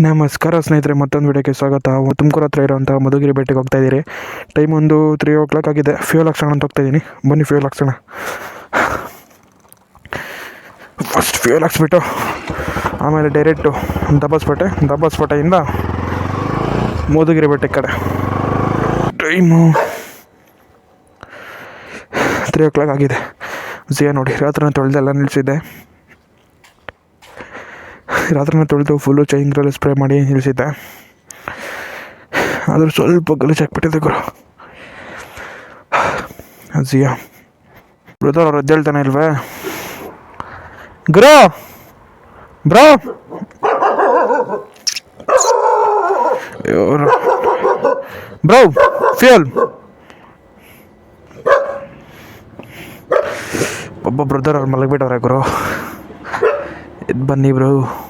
ನಮಸ್ಕಾರ ಸ್ನೇಹಿತರೆ, ಮತ್ತೊಂದು ವಿಡಿಯೋಕ್ಕೆ ಸ್ವಾಗತ. ತುಮಕೂರು ಹತ್ರ ಇರುವಂಥ ಮಧುಗಿರಿ ಬೆಟ್ಟಕ್ಕೆ ಹೋಗ್ತಾ ಇದ್ದೀರಿ. ಟೈಮ್ ಒಂದು ತ್ರೀ ಓ ಕ್ಲಾಕ್ ಆಗಿದೆ. ಫ್ಯೂಲ್ ಹಾಕ್ಸೋಣ ಅಂತ ಹೋಗ್ತಾ ಇದ್ದೀನಿ. ಬನ್ನಿ ಫ್ಯೂಲ್ ಹಾಕ್ಸೋಣ. ಫಸ್ಟ್ ಫ್ಯೂಲ್ ಹಾಕ್ಸ್ಬಿಟ್ಟು, ಆಮೇಲೆ ಡೈರೆಕ್ಟು ದಬ್ಬಸ್ಪೇಟೆ ದಬ್ಬಸ್ಪೇಟೆಯಿಂದ ಮಧುಗಿರಿ ಬೆಟ್ಟಕ್ಕೆ ಕಡೆ. ಟೈಮು ತ್ರೀ ಓ ಕ್ಲಾಕ್ ಆಗಿದೆ. ಜಿಯಾ ನೋಡಿ ರಾತ್ರಿ ತೊಳೆದೆಲ್ಲ ನಿಲ್ಲಿಸಿದ್ದೆ ರಾತ್ರಿನ ತೊಳೆದು ಫುಲ್ಲು ಚೈನ್ಗಳಲ್ಲಿ ಸ್ಪ್ರೇ ಮಾಡಿ ನಿಲ್ಲಿಸಿದ್ದೆ ಆದರೂ ಸ್ವಲ್ಪ ಗಲೀಜು ಹಾಕ್ಬಿಟ್ಟಿದೆ ಗುರು. ಜಿಯಾ. ಬ್ರದರ್ ಅವ್ರು ಎದ್ದೇಳ್ತಾನೆ ಇಲ್ವೇ? ಗುರು! ಬ್ರೋ! ಬ್ರೋ ಫ್ಯೂಲ್ ಒಬ್ಬ ಬ್ರದರ್ ಅವ್ರು ಮಲಗಿಬಿಟ್ಟವ್ರೆ ಗುರು. ಎದ್ದು ಬನ್ನಿ ಬ್ರೋ.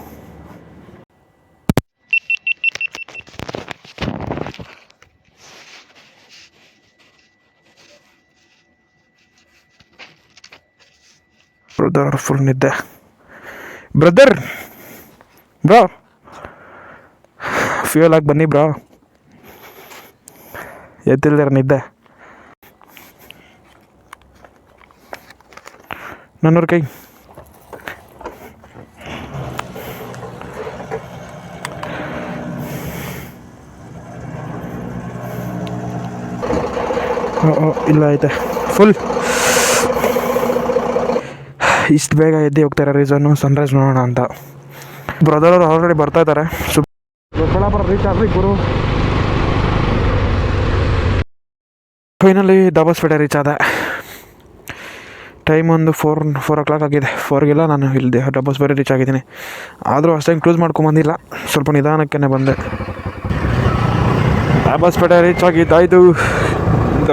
ಬ್ರದರ್ ಫುಲ್ ನಿದ್ದೆ ಬ್ರದರ್ ಬ್ರೋ ಫ್ಯೂಲ್ ಆಗಿ ಬನ್ನಿ ಬ್ರೋ ಎದ್ದಿಲ್ದಾರ ನಿದ್ದೆ ನನ್ನೂರು ಕೈ ಇಲ್ಲ ಐತೆ ಫುಲ್ ಇಷ್ಟು ಬೇಗ ಎದ್ದು ಹೋಗ್ತಾರೆ ರೀಸನ್ನು ಸನ್ರೈಸ್ ನೋಡೋಣ ಅಂತ. ಬ್ರದರ್ ಅವರು ಆಲ್ರೆಡಿ ಬರ್ತಾ ಇದ್ದಾರೆ. ದೊಡ್ಡಬಳ್ಳಾಪುರ ರೀಚ್ ಆದ್ರಿ ಗುರು. ಫೈನಲಿ ದಾಬಸ್ಪೇಟೆ ರೀಚ್ ಆದ. ಟೈಮ್ ಒಂದು ಫೋರ್ ಫೋರ್ ಓ ಕ್ಲಾಕ್ ಆಗಿದೆ ಫೋರ್ಗೆಲ್ಲ ನಾನು ಇಲ್ಲಿ ಡಬ್ಬಸ್ಪೇಟೆ ರೀಚ್ ಆಗಿದ್ದೀನಿ. ಆದರೂ ಅಷ್ಟೇನು ಕ್ಲೂಸ್ ಮಾಡ್ಕೊಂಬಂದಿಲ್ಲ ಸ್ವಲ್ಪ ನಿಧಾನಕ್ಕೆ ಬಂದೆ. ಡಬ್ಬಸ್ಪೇಟೆ ರೀಚ್ ಆಗಿದ್ದಾಯ್ತು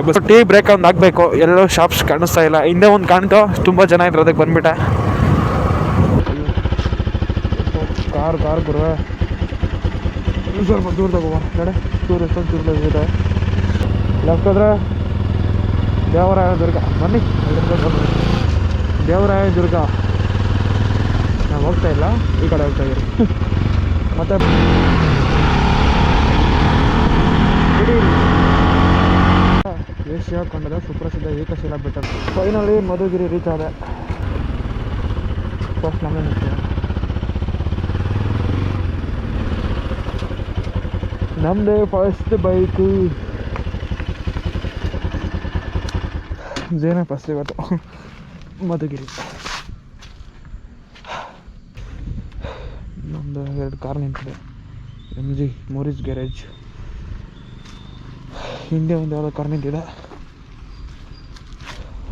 ಬಸ್ ಟೀ ಬ್ರೇಕ್ ಒಂದು ಆಗಬೇಕು ಎಲ್ಲೋ ಶಾಪ್ಸ್ ಕಾಣಿಸ್ತಾ ಇಲ್ಲ. ಹಿಂದೆ ಒಂದು ಕಾಣ್ತು ತುಂಬ ಜನ ಇದ್ರು ಅದಕ್ಕೆ ಬಂದ್ಬಿಟ್ಟೆ. ಕಾರ್ ಕಾರ್ ಗುರುವೆ. ಸ್ವಲ್ಪ ದೂರ ತಗೋ ನಡೆ. ದೂರ ಎಷ್ಟೊಂದು ದೂರ ಇದೆ. ಹೋದ್ರೆ ದೇವರಾಯ ದುರ್ಗ. ಬನ್ನಿ. ದೇವರಾಯ ದುರ್ಗ. ನಾವು ಹೋಗ್ತಾ ಇಲ್ಲ. ಈ ಕಡೆ ಹೋಗ್ತಾ ಇದ್ದೀರಿ ಮತ್ತೆ ಏಷ್ಯಾ ಖಂಡದ ಸುಪ್ರಸಿದ್ಧ ಏಕಶಿಲಾ ಬೆಟ್ಟ ಫೈನಲಿ ಮಧುಗಿರಿ ರೀಚ್ ಆದೆ. ಫಸ್ಟ್ ನಮ್ಮೇ ನಮ್ಮದೇ ಫಸ್ಟ್ ಬೈಕು ಜೇನ ಫಸ್ಟ್ ಇವತ್ತು. ಮಧುಗಿರಿ. ನಮ್ಮದು ಎರಡು ಕಾರ್ ನಿಂತಿದೆ. ಎಂ ಜಿ ಮೋರಿಸ್ ಗ್ಯಾರೇಜ್ ಹಿಂದೆ ಒಂದು ಯಾವುದೋ ಕಾರ್ ನಿಂತಿದೆ.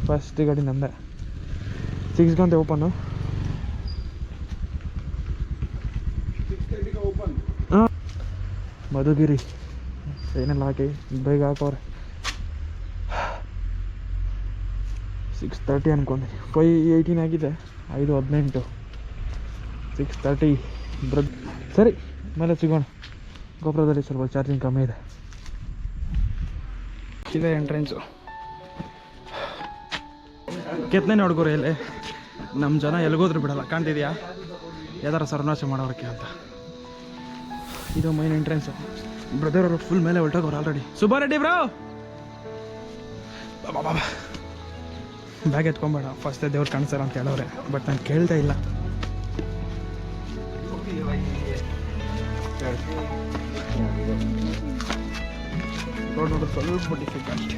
ಫಸ್ಟ್ ಗಾಡಿ ನಂದೆ. ಸಿಕ್ಸ್ ಗಂಟೆ ಓಪನ್ನು ಹಾಂ. ಮಧುಗಿರಿ. ಏನೆಲ್ಲ ಹಾಕಿ? ಬೇಗ ಹಾಕೋರೆ. ಸಿಕ್ಸ್ ತರ್ಟಿ ಅನ್ಕೊಂಡೆ. ಫೈ ಏಯ್ಟೀನ್ ಆಗಿದೆ. ಐದು ಹದಿನೆಂಟು. ಸಿಕ್ಸ್ ತರ್ಟಿ ಬ್ರದ್ ಸರಿ, ಮೇಲೆ ಸಿಗೋಣ. ಗೊಬ್ಬರದಲ್ಲಿ ಸ್ವಲ್ಪ ಚಾರ್ಜಿಂಗ್ ಕಮ್ಮಿ ಇದೆ. ಇದೆ ಎಂಟ್ರೆನ್ಸು ಕೆತ್ತನೆ ನೋಡ್ಕೋರಿ ಇಲ್ಲಿ. ನಮ್ಮ ಜನ ಎಲ್ಗೋದ್ರು ಬಿಡಲ್ಲ. ಕಾಣ್ತಿದ್ಯಾ? ಯಾವ್ದಾರ ಸರ್ವನಾಶ ಮಾಡೋರಕ್ಕೆ ಅಂತ. ಇದು ಮೈನ್ ಎಂಟ್ರೆನ್ಸು ಬ್ರದರ್ ಅವರು ಫುಲ್ ಮೇಲೆ ಹೊರಟೋಗೋರು ಆಲ್ರೆಡಿ ಸುಬ್ಬಾರೆಡ್ಡಿ ಬ್ರೋ ಬಾಬಾ ಬ್ಯಾಗ್ ಎತ್ಕೊಂಬೇಡ. ಫಸ್ಟ್ ದೇವ್ರು ಕಾಣಿಸ್ತಾರ ಅಂತ ಹೇಳೋರೆ ಬಟ್ ನಾನು ಕೇಳ್ತಾ ಇಲ್ಲ. ರೋಡ್ ನೋಡೋದು ಸ್ವಲ್ಪ difficult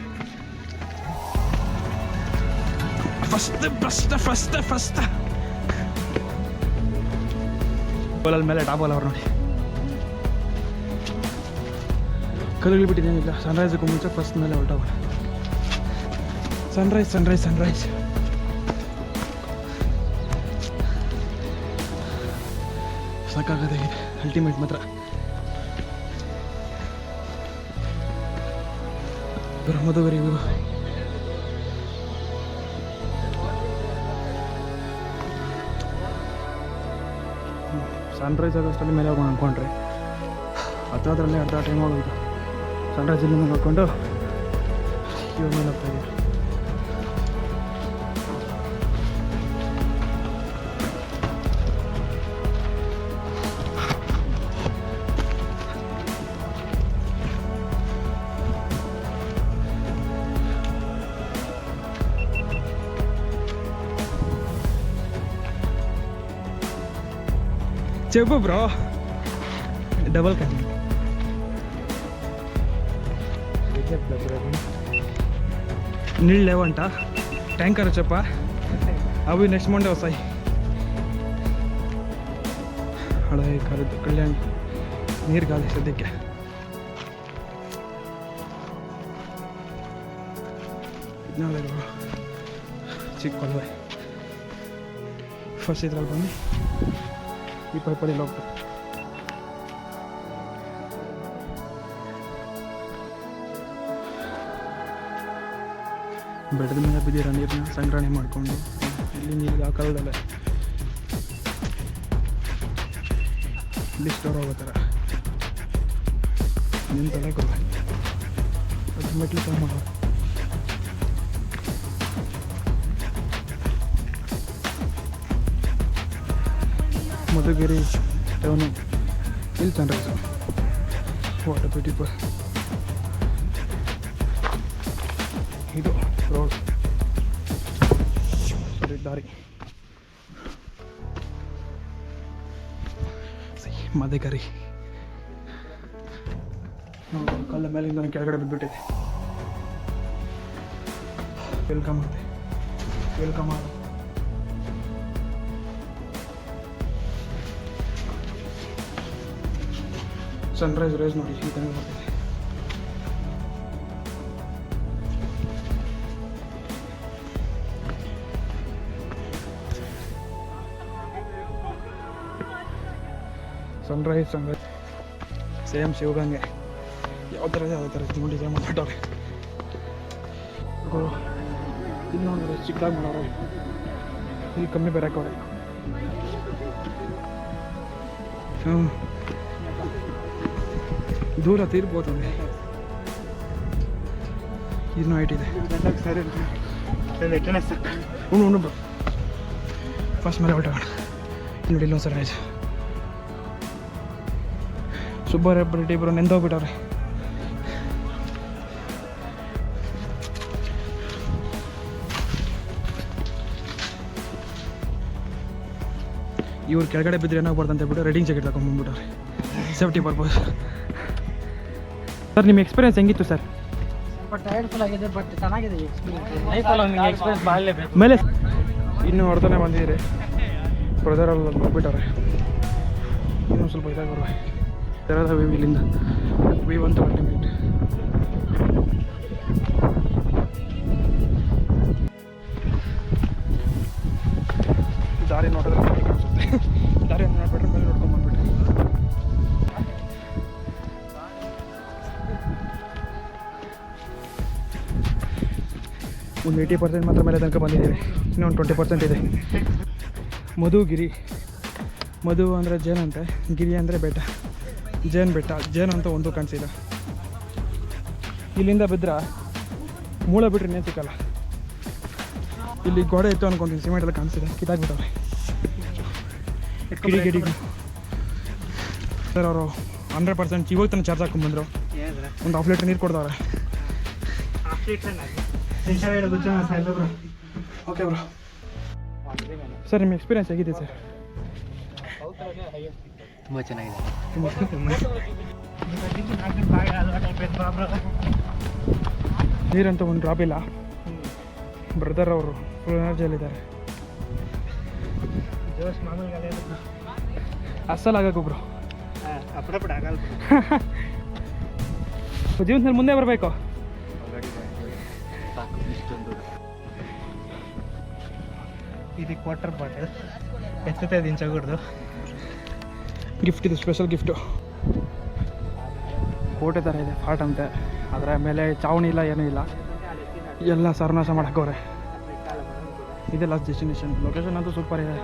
first first first first ಬಲಲ್ ಮೇಲೆ ಡಾಬಲ್ ಅವ್ರು ನೋಡಿ. ಕಲ್ಲುಗಳು ಬಿಟ್ಟಿದ್ದೇನಿಲ್ಲ ಸನ್ರೈಸ್ಗೆ ಮುಂಚೆ ಫಸ್ಟ್ ಮೇಲೆ ಹೊರಟವ್ರೆ ಸನ್ರೈಸ್ ಸನ್ರೈಸ್ ಸನ್ರೈಸ್ ಸಾಕಾಗದೆ ಅಲ್ಟಿಮೇಟ್ ಮಾತ್ರ. ಬ್ರಹ್ಮದವರಿ ಸನ್ರೈಸ್ ಆಗೋಷ್ಟರಲ್ಲಿ ಮೇಲೆ ಹೋಗೋಣ ಅಂದ್ಕೊಂಡ್ರಿ ಹತ್ತೋದ್ರಲ್ಲೇ ಅರ್ಧ ಟೈಮ್ ಆಗೋಯ್ತು ಸನ್ರೈಸ್ ಇಲ್ಲಿ ನೋಡ್ಕೊಂಡು ಇವಾಗ ಮೇಲೆ చెప్పు బ్రో డబల్ కట్ నీళ్ళు లేవంట ట్యాంకర్ చెప్ప అవి నెక్స్ట్ మండే వస్తాయి ಅಡ ಕರೆದು ಕಲ್ಯಾಣ್ ನೀರು ಖಾಲಿ ಸದ್ಯಕ್ಕೆ ಇದ್ನಾಳೆ ಚಿಕ್ಕ ಕೊಳವೆ ಫಸ್ಟ್ ಇದ್ರಲ್ಲಿ ಬಂದು ಈ ಪೈಪಲ್ಲಿ ಹೋಗ್ತಾರೆ ಬೆಟ್ಟದ ಮೇಲೆ ಬಿದ್ದಿರೋ ನೀರನ್ನ ಸಂಗ್ರಹಣೆ ಮಾಡಿಕೊಂಡು ಇಲ್ಲಿ ನೀರಿಗೆ ಹಾಕಲ್ದಲ್ಲ ಇಲ್ಲಿ ಸ್ಟೋರ್ ಆಗೋ ಥರ. ನಿಂತಲ್ಲೇ ಕೊಡ ಅದು ಮೆಟ್ಲು ಕಮ್ಮಿ ಮಾಡೋ ಮಧುಗಿರಿ ಟೌನು ಇಲ್ಲಿ ವಾಟ್ ವಾಟರ್ ಬ್ಯೂಟಿಫುಲ್ ಇದು ರೋಡ್. ಸರಿ, ದಾರಿ. ಮದಕರಿ ಕಲ್ಲ ಮೇಲಿಂದ ಕೆಳಗಡೆ ಬಿದ್ದುಬಿಟ್ಟಿದೆ ವೆಲ್ಕಮ್ ವೆಲ್ಕಮ್ ಮಾಡು ಸನ್ರೈಸ್ ರೈಸ್ ನೋಡಿ ಥರ ಬರ್ತಿದೆ ಸನ್ರೈಸ್ ಸನ್ರೈಸ್ ಸೇಮ್ ಶಿವಗಂಗೆ ಯಾವ ಥರ ಇದೆ ಯಾವ ಥರ ನೋಡಿ ಡಿಸೈನ್ ಮಾಡಿಬಿಟ್ಟವ್ರೆ ಇಲ್ಲಿ ನೋಡಿದ್ರೆ ಚಿಕ್ಕದಾಗಿ ಮಾಡೋರು ಇಲ್ಲಿ ಕಮ್ಮಿ ಬೇರೆ ಹಾಕವ್ರೆ ಹ್ಞೂ ದೂರ ತೀರ್ಬೋದು ಇನ್ನೂ ಹೈಟ್ ಇದೆ. ಸರಿ ಉಣ್ಣು ಉಣ್ಣು ಬ್ರೋ ಫಸ್ಟ್ ಮೇಲೆ ಹೊರಟೋಣ ನೋಡಿ ಇಲ್ಲೊಂದು ಸರ್ ಆಯ್ತು. ಸುಬ್ಬಾರೆಬ್ಬರು ಇಬ್ಬರು ನೆಂದೋಗ್ಬಿಟ್ಟವ್ರೆ ಇವ್ರು ಕೆಳಗಡೆ ಬಿದ್ದರೆ ಏನಾಗ್ಬಾರ್ದು ಅಂತ ಹೇಳ್ಬಿಟ್ಟು ರೆಡಿಂಗ್ ಜಾಕೆಟ್ ತಗೊಂಡ್ಬಂದ್ಬಿಟ್ಟವ್ರೆ ಸೇಫ್ಟಿ ಪರ್ಪಸ್ ಸರ್ ನಿಮ್ಮ ಎಕ್ಸ್ಪೀರಿಯನ್ಸ್ ಹೆಂಗಿತ್ತು ಸರ್? ಬಟ್ ಆಗಿದೆ ಚೆನ್ನಾಗಿದೆ ಎಕ್ಸ್ಪೀರಿಯನ್ಸ್ ಲೈಫಲ್ಲಿ ನಿಮಗೆ ಎಕ್ಸ್ಪೀರಿಯನ್ಸ್ ಮಾಡಲೇಬೇಕು ಮೇಲೆ ಇನ್ನೂ ಹೊಡ್ತಾನೆ ಬಂದಿದ್ದೀರಿ. ಬ್ರದರಲ್ಲಿ ಹೋಗ್ಬಿಟ್ಟವ್ರೆ ಇನ್ನೂ ಸ್ವಲ್ಪ ಇದಾಗಿ ಬರುವ. ತೆರದ ವಿ ಇಲ್ಲಿಂದ. We one twenty minute eighty percent ಮಾತ್ರ ಮೇಲೆ ತನಕ ಬಂದಿದ್ದೀವಿ. ಇನ್ನೊಂದು ಟ್ವೆಂಟಿ ಪರ್ಸೆಂಟ್ ಇದೆ. ಮಧುಗಿರಿ. ಮಧು ಅಂದರೆ ಜೇನು ಅಂತೆ. ಗಿರಿ ಅಂದರೆ ಬೆಟ್ಟ. ಜೇನು ಬೆಟ್ಟ. ಜೇನು ಅಂತ ಒಂದು ಕಾಣಿಸಿಲ್ಲ ಇಲ್ಲಿಂದ ಬಿದ್ದರೆ ಮೂಳೆ ಬಿಟ್ಟರೆ ಇನ್ನೇನು ಸಿಕ್ಕಲ್ಲ. ಇಲ್ಲಿ ಗೋಡೆ ಇತ್ತು ಅನ್ಕೊಂತೀನಿ. ಸಿಮೆಂಟ್ ಎಲ್ಲ ಕಾಣಿಸಿದೆ. ಕಿತ್ತಾಗ್ಬಿಟ್ಟವೆ ಕಿಡಿ ಕಿಡಿ ಸರ್ ಅವರು ಹಂಡ್ರೆಡ್ ಪರ್ಸೆಂಟ್ ಇವಾಗ ತನಕ ಚಾರ್ಜ್ ಹಾಕೊಂಡ್ಬಂದರು ಒಂದು ಹಾಫ್ ಲೀಟ್ರ್ ನೀರು ಕೊಡ್ದವ್ರೆ. ಓಕೆ ಬ್ರೋ ಸರ್ ನಿಮ್ಮ ಎಕ್ಸ್ಪೀರಿಯನ್ಸ್ ಹೇಗಿದೆ ಸರ್ ತುಂಬ ಚೆನ್ನಾಗಿದೆ ನೀರಂತೂ ಒಂದು ಡ್ರಾಪ್ ಇಲ್ಲ ಬ್ರದರ್ ಅವರು ಫುಲ್ ಎನರ್ಜಿಯಲ್ಲಿದ್ದಾರೆ ಜೋಶ್ ಮಾಮೂಲಿ ಅಸ್ಸಲ್ ಆಗಕ್ಕೆ ಬ್ರೋ ಅಪ್ಪಡಪಡ ಆಗಲ್ಲ ಜೀವನದಲ್ಲಿ ಮುಂದೆ ಬರಬೇಕು ಇದು ಕ್ವಾರ್ಟರ್ ಬಾಟಲ್ ఎత్తితే దించకూడదు ಗಿಫ್ಟ್ ಇದು ಸ್ಪೆಷಲ್ ಗಿಫ್ಟು ಕೋಟೆ ಥರ ಇದೆ ಫಾಟ್ ಅಂತೆ. ಅದರ ಮೇಲೆ ಚಾವಣಿ ಇಲ್ಲ ಏನೂ ಇಲ್ಲ. ಎಲ್ಲ ಸರ್ನಾಶ ಮಾಡಕ್ಕವ್ರೆ. ಇದೆ ಲಾಸ್ಟ್ ಡೆಸ್ಟಿನೇಷನ್ ಲೊಕೇಶನ್ ಅಂತೂ ಸೂಪರ್ ಇದೆ.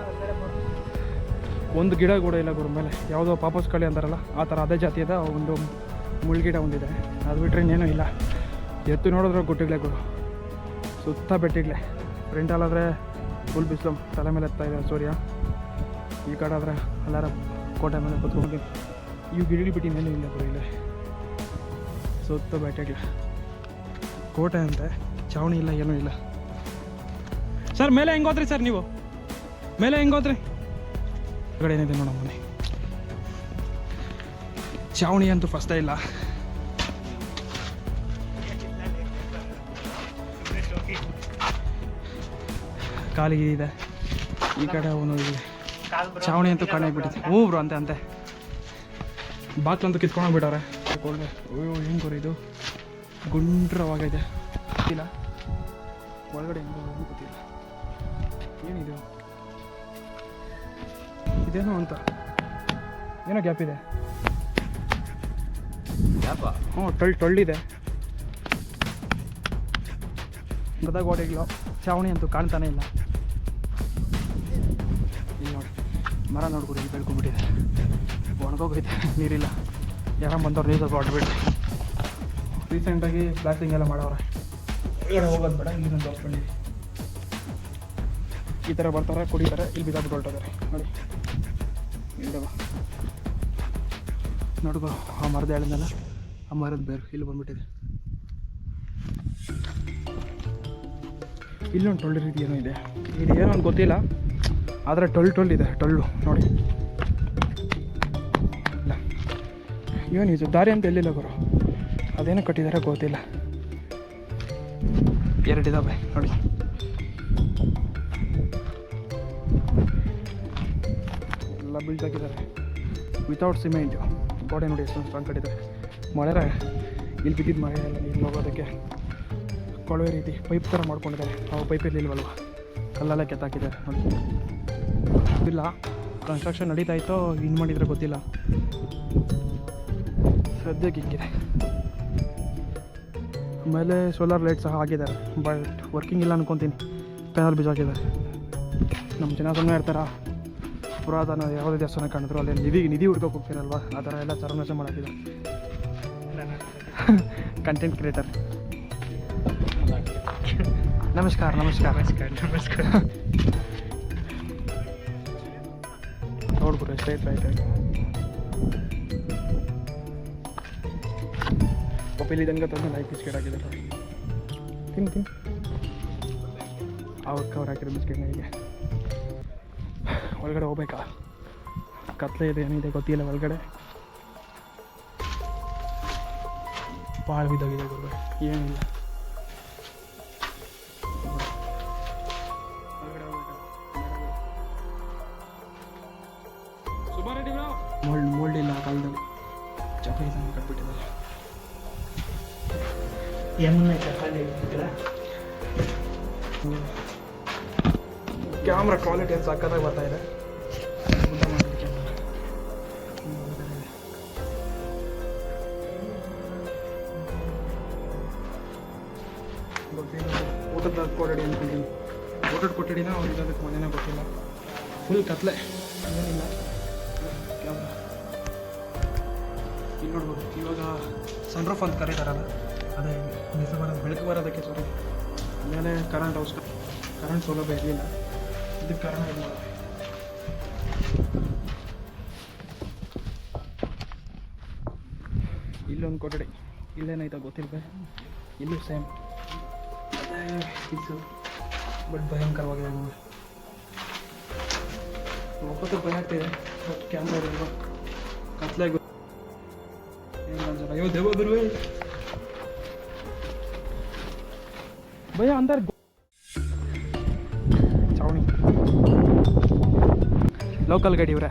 ಒಂದು ಗಿಡ ಕೂಡ ಇಲ್ಲ ಗುರು ಮೇಲೆ. ಯಾವುದೋ ಪಾಪಸ್ ಕಳಿ ಅಂತಾರಲ್ಲ ಆ ಥರ ಅದೇ ಜಾತಿಯದ ಒಂದು ಮುಳ್ಗಿಡ ಒಂದಿದೆ. ಅದು ಬಿಟ್ಟರೆ ಇನ್ನೇನೂ ಇಲ್ಲ. ಎತ್ತು ನೋಡಿದ್ರೆ ಗುಟ್ಟಿಗ್ಲೆ ಗುರು. ಸುತ್ತ ಬೆಟ್ಟಿಗ್ಲೆ ಫ್ರಂಟಲ್ಲಾದರೆ ಫುಲ್ ಬಿಸಿಲು. ತಲೆ ಮೇಲೆ ಎತ್ತಾ ಇದೆ ಸೂರ್ಯ. ಈ ಕಡೆ ಆದರೆ ಎಲ್ಲರ ಕೋಟೆ ಮೇಲೆ ಕೂತ್ಕೊಂಡು ಇವು ಗಿಡಗಳು ಬಿಟ್ಟು ಮೇಲೂ ಇಲ್ಲ ಬರೀ ಇಲ್ಲೇ. ಸುತ್ತ ಬೆಟ್ಟಗ್ಲೆ ಕೋಟೆ ಅಂತೆ. ಚಾವಣಿ ಇಲ್ಲ, ಏನೂ ಇಲ್ಲ. ಸರ್, ಮೇಲೆ ಹೆಂಗೆ ಹೋದ್ರಿ ಸರ್ ನೀವು? ಮೇಲೆ ಹೆಂಗೆ ಹೋದ್ರಿ? ಕಡೆ ಏನಿದೆ ನೋಡೋಣ ಚಾವಣಿ ಅಂತೂ ಫಸ್ಟೇ ಇಲ್ಲ. ಕಾಲಿಗೆ ಇದೆ. ಈ ಕಡೆ ಅವನು ಇದೆ. ಚಾವಣಿ ಅಂತೂ ಕಾಣಾಗ್ಬಿಟ್ಟಿದೆ ಹ್ಞೂ ಬ್ರೋ ಅಂತೆ ಅಂತೆ. ಬಾಕ್ಲಂತೂ ಕಿತ್ಕೊಂಡೋಗ್ಬಿಟ್ಟವ್ರೆ ಕೊಳ್ಳೆ ಅಯ್ಯೋ ಹೆಂಗೆ ಗುರು ಇದು? ಗುಂಡ್ರವಾಗಿದೆ. ಗೊತ್ತಿಲ್ಲ. ಒಳಗಡೆ ಹೆಂಗೋ ಗೊತ್ತಿಲ್ಲ. ಏನಿದು? ಇದೇನೋ ಅಂತ. ಏನೋ ಗ್ಯಾಪ್ ಇದೆ. ಹ್ಞೂ ಟೊಳ್ ಟೊಳ್ಳಿದೆ ಓಡಿಗ್ಲೋ ಚಾವಣಿ ಅಂತೂ ಕಾಣ್ತಾನೆ ಇಲ್ಲಿ. ಮರ ನೋಡ್ಕೊಡಿ ಇಲ್ಲಿ ಬೆಳ್ಕೊಂಡ್ಬಿಟ್ಟಿದೆ ಒಣಗೋಗೈತೆ, ನೀರಿಲ್ಲ. ಯಾರೋ ಬಂದವ್ರು ನೀರು ಸ್ವಲ್ಪ ಹೊಡ್ಬಿಟ್ಟು. ರೀಸೆಂಟಾಗಿ ಪ್ಲಾಸ್ಟಿಂಗ್ ಎಲ್ಲ ಮಾಡವ್ರೆ. ಹೊರಗಡೆ ಹೋಗೋದು ಬೇಡ ಇಲ್ಲಿ ತೋರಿಸ್ಕೊಂಡಿದ್ವಿ ಈ ಥರ ಬರ್ತಾರೆ, ಕುಡಿತಾರೆ, ಇಲ್ಲಿ ಬಿದ್ದಾಬಿಟ್ಟು ಹೊರಟಿದ್ದಾರೆ ನೋಡಿ. ಇಲ್ಲವ ನೋಡ್ಕೋ, ಆ ಮರದ ಹೇಳಿದ್ನಲ್ಲ ಆ ಮರದ ಬೇರು ಇಲ್ಲಿ ಬಂದ್ಬಿಟ್ಟಿದೆ. ಇಲ್ಲೊಂದು ಟೊಳ್ಳಿ ರೀತಿ ಏನೋ ಇದೆ. ಇದು ಏನೋ ಗೊತ್ತಿಲ್ಲ. ಆದರೆ ಟೊಳ್ಳು ಟೊಳ್ಳು ಇದೆ, ಟೊಳ್ಳು. ನೋಡಿ. ಇಲ್ಲ. ಏನು ಇದು? ದಾರಿ ಅಂತ ಎಲ್ಲಿಲ್ಲ ಗುರು? ಅದೇನು ಕಟ್ಟಿದ್ದಾರೆ ಗೊತ್ತಿಲ್ಲ. ಎರಡಿದಾವೆ ನೋಡಿ. ಎಲ್ಲ ಬೀಳ್ತಾಕಿದ್ದಾರೆ ವಿತೌಟ್ ಸಿಮೆಂಟು ಗೋಡೆ ನೋಡಿ ಎಷ್ಟೊಂದು ಸ್ಟ್ರಾಂಗ್ ಕಟ್ಟಿದ್ದಾರೆ ಮಳೆರ, ಇಲ್ಲಿ ಬಿದ್ದಿದ್ದು ಮಳೆ ಎಲ್ಲ ನೀರು ಹೋಗೋದಕ್ಕೆ ಕೊಳವೆ ರೀತಿ ಪೈಪ್ ಥರ ಮಾಡ್ಕೊಂಡಿದ್ದಾರೆ. ಅವು ಪೈಪ್ ಇರಲಿಲ್ವಲ್ವ? ಕಲ್ಲೆಲ್ಲ ಕೆತ್ತಾಕಿದ್ದಾರೆ, ನೋಡಿ. ಇಲ್ಲ ಕನ್ಸ್ಟ್ರಕ್ಷನ್ ನಡೀತಾ ಇತ್ತೋ ಇನ್ನು ಮಾಡಿದರೆ ಗೊತ್ತಿಲ್ಲ. ಸದ್ಯಕ್ಕೆ ಹಿಂಗಿದೆ ಆಮೇಲೆ ಸೋಲಾರ್ ಲೈಟ್ ಸಹ ಹಾಕಿದ್ದಾರೆ. ಬಟ್ ವರ್ಕಿಂಗ್ ಇಲ್ಲ ಅನ್ಕೊತೀನಿ. ಪ್ಯಾನಲ್ ಬೀಜ ಹಾಕಿದ್ದಾರೆ ನಮ್ಮ ಜನ ಸುಮ್ಮನೆ ಇರ್ತಾರ? ಪುರಾತನ ಯಾವುದೇ ದೇವಸ್ಥಾನ ಕಾಣಿದ್ರು ಅಲ್ಲಿ ನಿಧಿ ನಿಧಿ ಹುಡ್ಕೋಕೆ ಹೋಗ್ತೀರಲ್ವ ಆ ಥರ ಎಲ್ಲ ಸರ್ವನಾಶ ಮಾಡಾಕಿದ್ದಾರೆ. ಕಂಟೆಂಟ್ ಕ್ರಿಯೇಟರ್ ನಮಸ್ಕಾರ ನಮಸ್ಕಾರ. ನಮಸ್ಕಾರ ನಮಸ್ಕಾರ. ನೋಡ್ಬಿಡ್ರಿ ಸ್ಟ್ರೈಟ್ ರೈಟ್ ಆಗಿ ಪಪ್ಪಿಲಿ ತನಕ ತಂದು ಲೈಫ್ ಬಿಸ್ಕೆಟ್ ಹಾಕಿದ್ದಾರೆ. ತಿನ್ ತಿನ್ ಅವ್ರ ಕವರ್ ಹಾಕಿರೋ ಬಿಸ್ಕೆಟ್ ನನಗೆ ಒಳಗಡೆ ಹೋಗ್ಬೇಕಾ? ಕತ್ಲೆ ಇದೆ, ಏನಿದೆ ಗೊತ್ತಿಲ್ಲ ಒಳಗಡೆ. ಭಾಳ ಬಿದ್ದೋಗಿದೆ ಗುರು ಏನಿಲ್ಲ. ಚಪ್ಪಲಿ ತಂದು ಕಟ್ಬಿಟ್ಟಿದ್ದಾರೆ ಕ್ಯಾಮ್ರಾ ಕ್ವಾಲಿಟಿ ಏನು ಸಕ್ಕತ್ತಾಗಿ ಬರ್ತಾ ಇದೆ. ಊಟದ ಕೊಠಡಿ ಅಂದ್ಕೊಂಡಿದ್ದೀನಿ ಊಟದ ಕೊಠಡಿನ ಅವ್ರಿಗೆ ಅದಕ್ಕೆ ಗೊತ್ತಿಲ್ಲ. ಫುಲ್ ಕತ್ಲೆ. ಏನಿಲ್ಲ. ನೋಡ್ಬೋದು ಇವಾಗ ಸನ್ರೂಫ್ ಅಂತ ಕರೀತಾರಲ್ಲ, ಅದೇ ನಿಜ ಬರೋದು ಬೆಳಕು ಬರೋದಕ್ಕೆ ಸರಿ ಆಮೇಲೆ ಕರೆಂಟ್ ಹೌಸ್ ಕರೆಂಟ್ ಸೌಲಭ್ಯ ಇರಲಿಲ್ಲ. ಇದಕ್ಕೆ ಕಾರಣ ಇಲ್ಲ. ಇಲ್ಲೊಂದು ಕೊಠಡಿ. ಇಲ್ಲೇನಾಯ್ತಾ ಗೊತ್ತಿಲ್ಲ ಇಲ್ಲೂ ಸೇಮ್ ಇದು ಬಟ್ ಭಯಂಕರವಾಗಿದೆ ನೋಡಿ. ಒಬ್ಬತ್ತು ಭಯ ಆಗ್ತಿದೆ ಬಟ್ ಕ್ಯಾಮ್ರಾ ಇರಲ್ವ ಅಯ್ಯೋ ದೇವ ಗುರುವೇ ಭಯ ಅಂತಾರೆ ಚಾವಣಿ. ಲೋಕಲ್ ಗಾಡಿ ಇವ್ರೆ.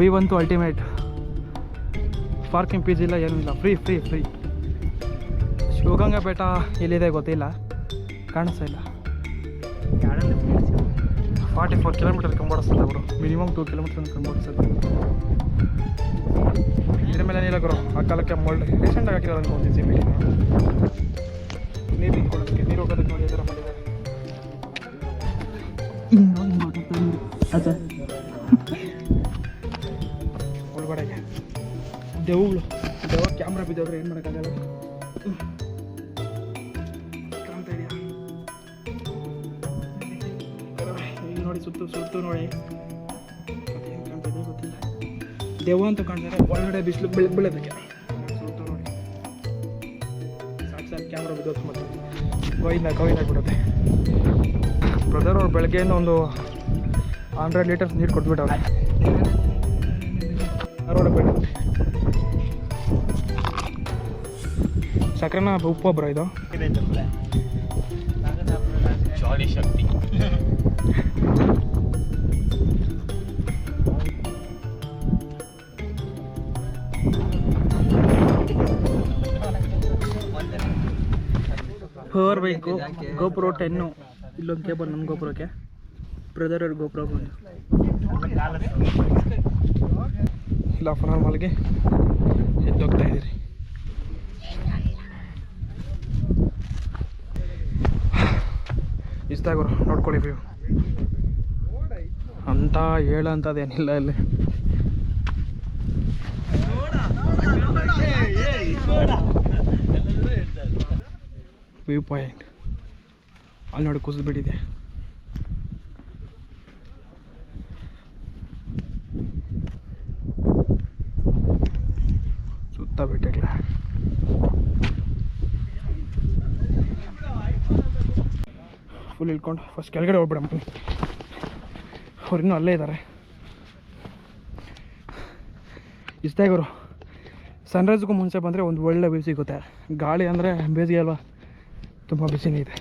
ವಿ ಬಂತು ಅಲ್ಟಿಮೇಟ್ ಪಾರ್ಕಿಂಗ್ ಪೀಸ್ ಇಲ್ಲ, ಏನೂ ಇಲ್ಲ. ಫ್ರೀ ಫ್ರೀ ಫ್ರೀ ಶಿವಗಂಗಾ ಬೆಟ್ಟ ಎಲ್ಲಿದೆ ಗೊತ್ತಿಲ್ಲ. ಕಾಣಿಸ್ತಾ ಇಲ್ಲ. ಫಾರ್ಟಿ ಫೋರ್ ಕಿಲೋಮೀಟರ್ ಕಂಬೋಡಿಸ್ತದೆ ಅವರು. ಮಿನಿಮಮ್ ಟೂ ಕಿಲೋಮೀಟರ್ ಕಂಬೋಡಿಸ್ತದೆ ಇದ್ರ ಮೇಲೆ ಏನಿಲ್ಲ ಗುರು ಆ ಕಾಲಕ್ಕೆ ಮೊಲ್ಡ್ ರೀಸೆಂಟಾಗಿ ಹಾಕಿದ್ದಾರೆ ಅನ್ಕೊಂತೀನಿ ಸಿಮೆಂಟ್ ನೀರು ನಿಂತ್ಕೊಳ್ಳೋದಕ್ಕೆ ನೀರು ಹೋಗೋದಕ್ಕೆ ನೋಡಿ ಅದರ ಮಾಡಿದ್ದಾರೆ. ಒಳಗಡೆಗೆ ದೆವ್ಗಳು ದೆವ್ವ ಕ್ಯಾಮ್ರಾ ಬಿದ್ದವ್ರೆ ಏನು ಮಾಡೋಕ್ಕಾಗಲ್ಲ? ಸುತ್ತು ಸುತ್ತು ನೋಡಿ. ದೇವ ಗೊತ್ತಿಲ್ಲ. ದೆವ್ವ ಅಂತ ಕಾಣ್ತಾರೆ ಒಳಗಡೆ ಬಿಸಿಲು ಬೆಳೆ ಬೆಳೆದಕ್ಕೆ. ಸುತ್ತು ನೋಡಿ. ಸಾಕು ಸಾಕು ಕ್ಯಾಮ್ರಾ ಬಿದ್ದೋದು ಮತ್ತೆ. ಗೋವಿಂದ ಗೋವಿಂದ ಬಿಡುತ್ತೆ. ಬ್ರದರ್ ಅವ್ರು ಬೆಳಗ್ಗೆಯಿಂದ ಒಂದು ಹಂಡ್ರೆಡ್ ಲೀಟರ್ಸ್ ನೀರು ಕೊಟ್ಬಿಟ್ಟವ್ರೆ. ಧಾರವಾಡ ಬೇಡ. ಸಕ್ಕರೆನ ಉಪ್ಪು ಬ್ರೋ ಇದು. ಜಾಲಿ ಶಕ್ತಿ ಬೈಕು ಗೋಪುರ ಟೆನ್ನು ಇಲ್ಲೊಂದು ಕೇಬಲ್ ನಮ್ಮ ಗೋಪುರಕ್ಕೆ ಬ್ರದರ್ ಅವ್ರ ಗೋಪುರ ಬಂದು ಇಲ್ಲ ಅನ್ ಅವರ್ ಮಾಲ್ಗೆ ಎದ್ದೋಗ್ತಾ ಇದ್ದೀರಿ ಇಷ್ಟಾಗೋರು ನೋಡ್ಕೊಳ್ಳಿ ವ್ಯೂ ಅಂತ ಹೇಳಂಥದ್ದೇನಿಲ್ಲ ಇಲ್ಲಿ ವ್ಯೂ ಪಾಯಿಂಟ್. ಅಲ್ಲಿ ನೋಡಿ ಕುಸಿದು ಬಿಟ್ಟಿದೆ ಸುತ್ತ ಬಿಟ್ಟಿಲ್ಲ ಫುಲ್ ಇಳ್ಕೊಂಡು ಫಸ್ಟ್ ಕೆಳಗಡೆ ಹೋಗ್ಬಿಡಮ್ಮ ಅವ್ರು ಇನ್ನೂ ಅಲ್ಲೇ ಇದ್ದಾರೆ ಇಷ್ಟೇ ಗುರು. ಸನ್ರೈಸ್ಗೂ ಮುಂಚೆ ಬಂದರೆ ಒಂದು ಒಳ್ಳೆ ವ್ಯೂ ಸಿಗುತ್ತೆ. ಗಾಳಿ ಅಂದರೆ ಬೇಸಿಗೆ ಅಲ್ವಾ? ತುಂಬ ಬಿಸಿನೇ ಇದೆ.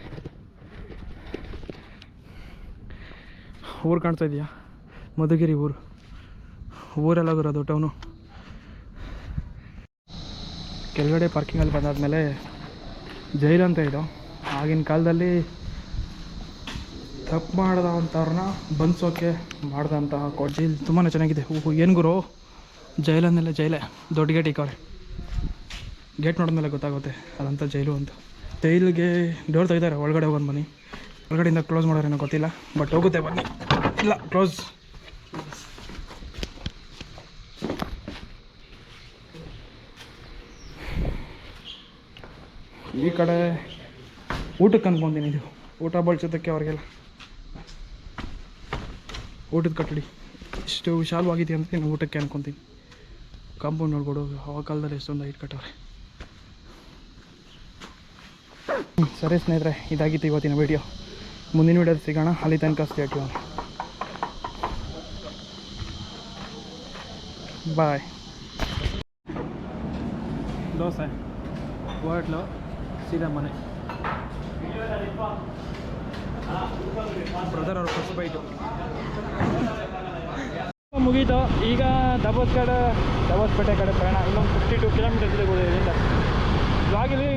ಊರು ಕಾಣ್ತಾ ಇದೆಯಾ? ಮಧುಗಿರಿ ಊರು. ಊರೆಲ್ಲ ಬರೋದು ಟೌನು ಕೆಳಗಡೆ ಪಾರ್ಕಿಂಗಲ್ಲಿ ಬಂದಾದಮೇಲೆ ಜೈಲು ಅಂತ ಇದು. ಆಗಿನ ಕಾಲದಲ್ಲಿ ತಪ್ಪು ಮಾಡ್ದ ಅಂಥವ್ರನ್ನ ಬಂದಿಸೋಕೆ ಮಾಡ್ದಂತಹ ಕೋಟ್ ಜೈಲ್ ತುಂಬಾ ಚೆನ್ನಾಗಿದೆ. ಓಹೋ, ಏನು ಗುರು? ಜೈಲನ್ನೆಲ್ಲ ಜೈಲೇ. ದೊಡ್ಡ ಗೇಟ್ ಇಕ್ಕವ್ರೆ ಗೇಟ್ ನೋಡಿದ್ಮೇಲೆ ಗೊತ್ತಾಗುತ್ತೆ ಅದಂಥ ಜೈಲು ಅಂತ. ಜೈಲಿಗೆ ಡೋರ್ ತೆಗಿತಾರೆ, ಒಳಗಡೆ ಹೋಗೋಣ ಬನ್ನಿ ಒಳಗಡೆಯಿಂದ ಕ್ಲೋಸ್ ಮಾಡೋರೇನೋ ಗೊತ್ತಿಲ್ಲ ಬಟ್ ಹೋಗುತ್ತೆ ಬನ್ನಿ. ಇಲ್ಲ ಕ್ಲೋಸ್ ಈ ಕಡೆ ಊಟಕ್ಕೆ ಅಂದ್ಕೊಂತೀನಿ ಇದು. ಊಟ ಬಳಸೋದಕ್ಕೆ ಅವ್ರಿಗೆಲ್ಲ. ಊಟದ ಕಟ್ಟಡಿ. ಇಷ್ಟು ವಿಶಾಲವಾಗಿದೆ ಅಂತ ನಾನು ಊಟಕ್ಕೆ ಅನ್ಕೊತೀನಿ. ಕಾಂಪೌಂಡ್ ನೋಡ್ಬೋದು ಆ ಕಾಲದಲ್ಲಿ ಎಷ್ಟೊಂದು ಹೈಟ್ ಕಟ್ಟವ್ರೆ. ಸರಿ ಸ್ನೇಹಿತರೆ ಇದಾಗಿತ್ತು ಇವತ್ತಿನ ವಿಡಿಯೋ ಮುಂದಿನ ವಿಡಿಯೋದಲ್ಲಿ ಸಿಗೋಣ. ಅಲ್ಲಿ ತನಕ ಸ್ಟೇಟ್ ಬಾಯ್ ದೋಸೆ ಹೋಟ್ಲು ಸೀದಾ ಮನೆ. ಬ್ರದರ್ ಅವ್ರ ಫಸ್ಟ್ ಬೈಟು ಮುಗೀತು. ಈಗ ದಬೋಸ್ ಕಡೆ ದಬೋಸ್ಪೇಟೆ ಕಡೆ ಪ್ರಯಾಣ. ಇನ್ನೊಂದು ಫಿಫ್ಟಿ ಟು ಕಿಲೋಮೀಟರ್ಸ್ ಇದೆ. ಇಲ್ಲಿಂದ ಬ್ಲಾಗಿಲ್ಲಿ